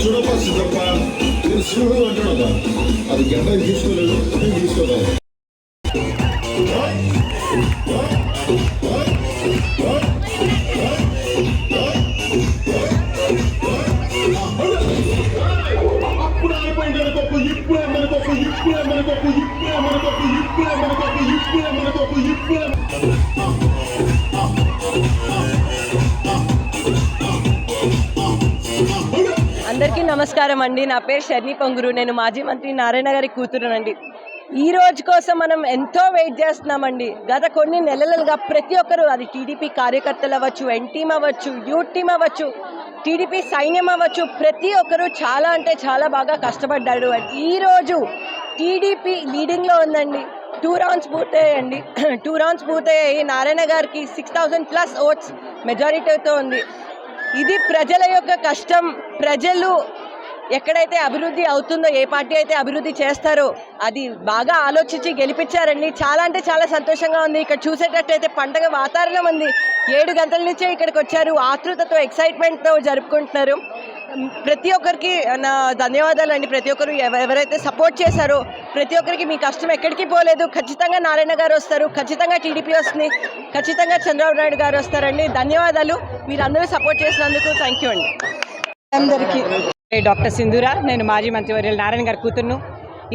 Juro pra నేను సింహం కదా అది గడ్డ తీసుకోలేదు నేను తీసుకోలేదు. అందరికీ నమస్కారం అండి. నా పేరు షర్ని పొంగురు. నేను మాజీ మంత్రి నారాయణ గారి కూతురునండి. ఈ రోజు కోసం మనం ఎంతో వెయిట్ చేస్తున్నామండి. గత కొన్ని నెలలుగా ప్రతి ఒక్కరు అది టీడీపీ కార్యకర్తలు అవ్వచ్చు ఎన్టీమ్ అవ్వచ్చు యూత్ టీమ్ అవ్వచ్చు టీడీపీ సైన్యం అవ్వచ్చు ప్రతి ఒక్కరు చాలా అంటే చాలా బాగా కష్టపడ్డాడు ఈ రోజు టీడీపీ లీడింగ్లో ఉందండి. Two rounds పూర్తయ్యాయండి. టూ రౌండ్స్ పూర్తయ్యాయి. నారాయణ గారికి సిక్స్ థౌజండ్ ప్లస్ ఓట్స్ మెజారిటీతో ఉంది. ఇది ప్రజల యొక్క కష్టం. ప్రజలు ఎక్కడైతే అభివృద్ధి అవుతుందో ఏ పార్టీ అయితే అభివృద్ధి చేస్తారో అది బాగా ఆలోచించి గెలిపించారండి. చాలా అంటే చాలా సంతోషంగా ఉంది. ఇక్కడ చూసేటట్టయితే పండగ వాతావరణం ఉంది. ఏడు గంటల నుంచే ఇక్కడికి వచ్చారు. ఆతృతతో ఎక్సైట్మెంట్తో జరుపుకుంటున్నారు. ప్రతి ఒక్కరికి నా ధన్యవాదాలు అండి. ప్రతి ఒక్కరు ఎవ- ఎవరైతే సపోర్ట్ చేశారో ప్రతి ఒక్కరికి మీ కష్టం ఎక్కడికి పోలేదు. ఖచ్చితంగా నారాయణ గారు వస్తారు. ఖచ్చితంగా టీడీపీ వస్తుంది. ఖచ్చితంగా చంద్రబాబు నాయుడు గారు వస్తారండి. ధన్యవాదాలు. మీరందరూ సపోర్ట్ చేసినందుకు థ్యాంక్ యూ అండి. అందరికీ. డాక్టర్ సింధూరా నేను మాజీ మంత్రివర్యులు నారాయణ గారు కూతురును.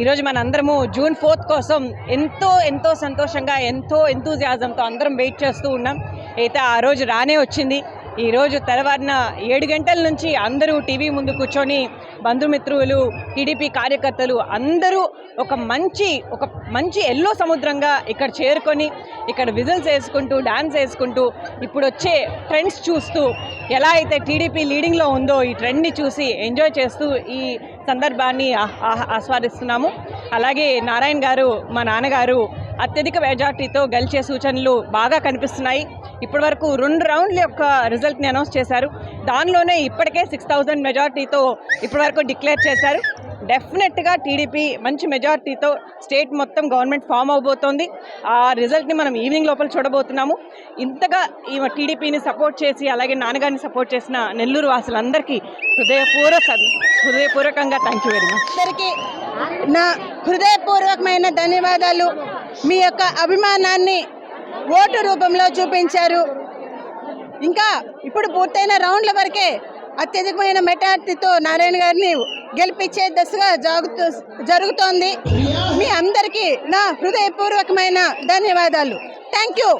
ఈరోజు మన అందరము జూన్ ఫోర్త్ కోసం ఎంతో ఎంతో సంతోషంగా ఎంతో ఎంతూజియాజంతో అందరం వెయిట్ చేస్తూ ఉన్నాం. అయితే ఆ రోజు రానే వచ్చింది. ఈరోజు తెల్లవారిన ఏడు గంటల నుంచి అందరూ టీవీ ముందు కూర్చొని బంధుమిత్రులు టీడీపీ కార్యకర్తలు అందరూ ఒక మంచి ఒక మంచి ఎల్లో సముద్రంగా ఇక్కడ చేరుకొని ఇక్కడ విజిల్స్ వేసుకుంటూ డ్యాన్స్ వేసుకుంటూ ఇప్పుడు వచ్చే ట్రెండ్స్ చూస్తూ ఎలా అయితే టీడీపీ లీడింగ్లో ఉందో ఈ ట్రెండ్ని చూసి ఎంజాయ్ చేస్తూ ఈ సందర్భాన్ని ఆహ్- ఆహ్- ఆస్వాదిస్తున్నాము. అలాగే నారాయణ గారు మా నాన్నగారు అత్యధిక మెజార్టీతో గెలిచే సూచనలు బాగా కనిపిస్తున్నాయి. ఇప్పటివరకు రెండు రౌండ్ల యొక్క రిజల్ట్ని అనౌన్స్ చేశారు. దానిలోనే ఇప్పటికే సిక్స్ థౌజండ్ మెజార్టీతో ఇప్పటివరకు డిక్లేర్ చేశారు. డెఫినెట్గా టీడీపీ మంచి మెజార్టీతో స్టేట్ మొత్తం గవర్నమెంట్ ఫామ్ అవబోతోంది. ఆ రిజల్ట్ని మనం ఈవినింగ్ లోపల చూడబోతున్నాము. ఇంతగా ఈ టీడీపీని సపోర్ట్ చేసి అలాగే నాన్నగారిని సపోర్ట్ చేసిన నెల్లూరు వాసులందరికీ హృదయపూర్వక హృదయపూర్వకంగా థ్యాంక్ యూ వెరీ మచ్ అందరికీ నా హృదయపూర్వకమైన ధన్యవాదాలు. మీ యొక్క అభిమానాన్ని ఓటు రూపంలో చూపించారు. ఇంకా ఇప్పుడు పూర్తయిన రౌండ్ల వరకే అత్యధికమైన మెటార్టీతో నారాయణ గారిని గెలిపించే దశగా జాగుతూ జరుగుతోంది. మీ అందరికీ నా హృదయపూర్వకమైన ధన్యవాదాలు. Thank you.